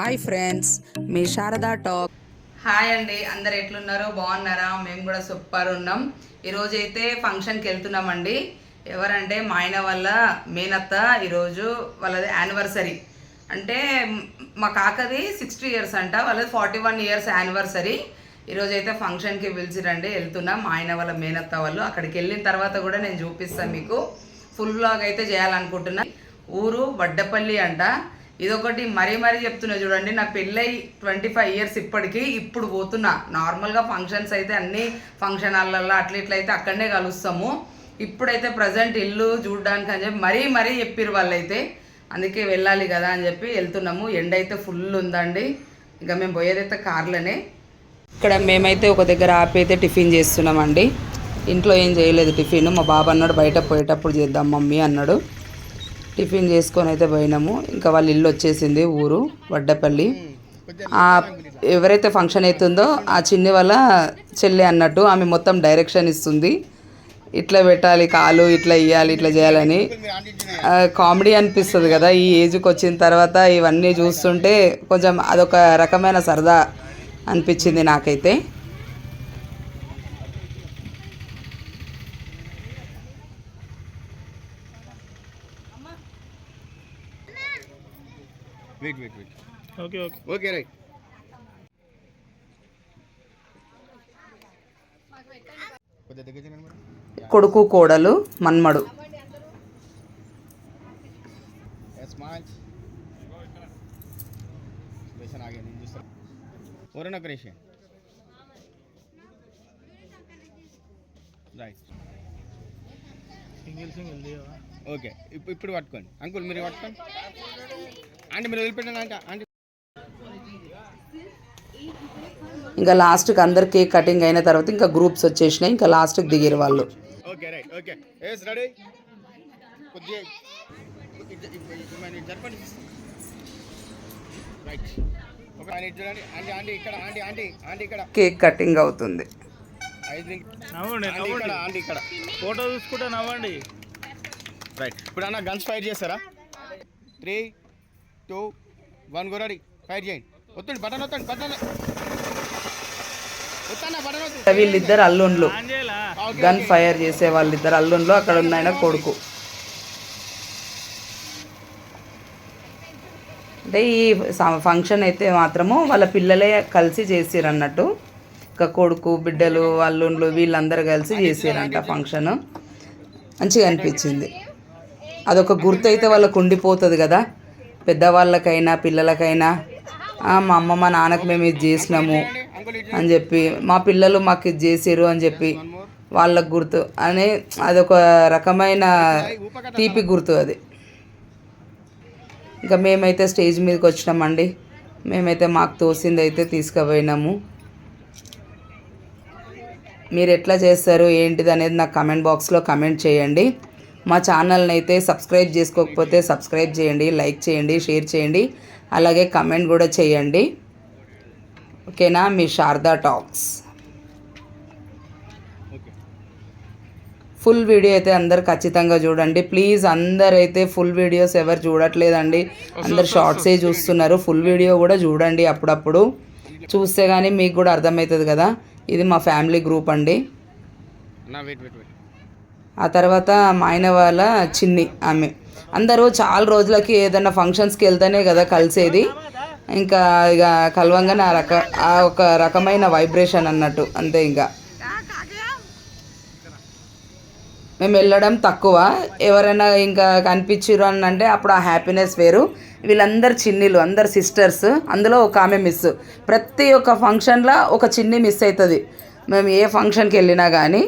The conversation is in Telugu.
హాయ్ ఫ్రెండ్స్ మీ శారదా టాక్. హాయ్ అండి అందరు ఎట్లున్నారు? బాగున్నారా? మేము కూడా సూపర్ ఉన్నాం. ఈరోజు అయితే ఫంక్షన్కి వెళ్తున్నామండి. ఎవరంటే మా ఆయన వాళ్ళ మేనత్త ఈరోజు వాళ్ళది యానివర్సరీ. అంటే మా కాకది సిక్స్టీ ఇయర్స్ అంట వాళ్ళది ఫార్టీ వన్ ఇయర్స్ యానివర్సరీ. ఈరోజు అయితే ఫంక్షన్కి పిలిచిరండి వెళ్తున్నాం. మా ఆయన వాళ్ళ మేనత్త వాళ్ళు. అక్కడికి వెళ్ళిన తర్వాత కూడా నేను చూపిస్తాను మీకు. ఫుల్ బ్లాగ్ అయితే చేయాలనుకుంటున్నా. ఊరు వడ్డపల్లి అంట. ఇదొకటి మరీ మరీ చెప్తున్నా చూడండి. నా పెళ్ళై ట్వంటీ ఫైవ్ ఇయర్స్ ఇప్పటికీ ఇప్పుడు పోతున్నా. నార్మల్గా ఫంక్షన్స్ అయితే అన్ని ఫంక్షన్ హాళ్ళల్లో అట్లా ఇట్లా అయితే అక్కడనే కలుస్తాము. ఇప్పుడైతే ప్రజెంట్ ఇల్లు చూడడానికి అని చెప్పి మరీ మరీ చెప్పిర్రు వాళ్ళైతే. అందుకే వెళ్ళాలి కదా అని చెప్పి వెళ్తున్నాము. ఎండ అయితే ఫుల్ ఉందండి. ఇంకా మేము పోయేదైతే కార్లోనే. ఇక్కడ మేమైతే ఒక దగ్గర ఆపి అయితే టిఫిన్ చేస్తున్నామండి. ఇంట్లో ఏం చేయలేదు టిఫిన్. మా బాబు అన్నాడు బయట పోయేటప్పుడు చేద్దాం మమ్మీ అన్నాడు. టిఫిన్ చేసుకొని అయితే పోయినాము. ఇంకా వాళ్ళ ఇల్లు వచ్చేసింది ఊరు వడ్డపల్లి. ఆ ఎవరైతే ఫంక్షన్ అవుతుందో ఆ చిన్ని వాళ్ళ చెల్లి అన్నట్టు ఆమె మొత్తం డైరెక్షన్ ఇస్తుంది. ఇట్లా పెట్టాలి కాలు ఇట్లా ఇవ్వాలి ఇట్లా చేయాలని. కామెడీ అనిపిస్తుంది కదా ఈ ఏజ్కి వచ్చిన తర్వాత ఇవన్నీ చూస్తుంటే కొంచెం అదొక రకమైన సరదా అనిపించింది నాకైతే. Wait wait wait okay okay okay right కొడుకు కోడలు మన్మడు. ఓకే ఇప్పుడు ఇప్పుడు పట్టుకోండి. అంకుల్ మీరు పట్టుకోండి. అంటే మీరు వదిలిపెట్టండి అంటే ఇంకా లాస్ట్కి అందరు కేక్ కటింగ్ అయిన తర్వాత ఇంకా గ్రూప్స్ వచ్చేసినాయి ఇంకా లాస్ట్కి దిగిరు వాళ్ళు. Okay right okay. Yes ready? కొద్దిగా జరపండి. రైట్. కేక్ కటింగ్ అవుతుంది. నవ్వండి ఇక్కడ. ఫోటో చూసుకుంటే నవ్వండి. రైట్. ఇప్పుడు అన్న గన్స్ ఫైర్ చేస్తారా? త్రీ టూ వన్ గురడి ఫైర్ చేయండి. ఒత్తండి బటన్ ఒత్తండి బటన్. వీళ్ళిద్దరు అల్లుండ్లు. గన్ ఫైర్ చేసే వాళ్ళిద్దరు అల్లుండ్లు. అక్కడ ఉన్న ఆయన కొడుకు. అంటే ఈ ఫంక్షన్ అయితే మాత్రము వాళ్ళ పిల్లలే కలిసి చేసిరు అన్నట్టు ఇంకా కొడుకు బిడ్డలు అల్లుండ్లు వీళ్ళందరూ కలిసి చేసిరంట ఫంక్షన్. మంచిగా అనిపించింది. అదొక గుర్తు అయితే వాళ్ళకు ఉండిపోతుంది కదా. పెద్దవాళ్ళకైనా పిల్లలకైనా మా అమ్మ మా నాన్నకు మేము ఇది చేసినాము అని చెప్పి మా పిల్లలు మాకు ఇది చేసారు అని చెప్పి వాళ్ళకు గుర్తు అని అదొక రకమైన తీపి గుర్తు అది. ఇంకా మేమైతే స్టేజ్ మీదకి వచ్చినామండి. మేమైతే మాకు తోసింది అయితే తీసుకుపోయినాము. మీరు ఎట్లా చేస్తారు ఏంటిది అనేది నాకు కమెంట్ బాక్స్లో కమెంట్ చేయండి. మా ఛానల్ని అయితే సబ్స్క్రైబ్ చేసుకోకపోతే సబ్స్క్రైబ్ చేయండి లైక్ చేయండి షేర్ చేయండి అలాగే కమెంట్ కూడా చేయండి. ఓకేనా? మీ శారదా టాక్స్. ఫుల్ వీడియో అయితే అందరు ఖచ్చితంగా చూడండి. ప్లీజ్ అందరైతే ఫుల్ వీడియోస్ ఎవరు చూడట్లేదండి. అందరు షార్ట్సే చూస్తున్నారు. ఫుల్ వీడియో కూడా చూడండి అప్పుడప్పుడు. చూస్తే కానీ మీకు కూడా అర్థమవుతుంది కదా. ఇది మా ఫ్యామిలీ గ్రూప్ అండి నా వెయిట్ వెయిట్ వెయిట్ ఆ తర్వాత మా ఆయన వాళ్ళ చిన్ని ఆమె. అందరూ చాలా రోజులకి ఏదైనా ఫంక్షన్స్కి వెళ్తేనే కదా కలిసేది. ఇంకా ఇక కలవంగానే ఆ రక ఆ ఒక రకమైన వైబ్రేషన్ అన్నట్టు. అంతే ఇంకా. మేము వెళ్ళడం తక్కువ. ఎవరైనా ఇంకా కనిపించారు అని అంటే అప్పుడు ఆ హ్యాపీనెస్ వేరు. వీళ్ళందరు చిన్నీలు అందరు సిస్టర్స్ అందులో ఒక ఆమె మిస్ ప్రతి ఒక్క ఫంక్షన్లో ఒక చిన్ని మిస్ అవుతుంది మేము ఏ ఫంక్షన్కి వెళ్ళినా కానీ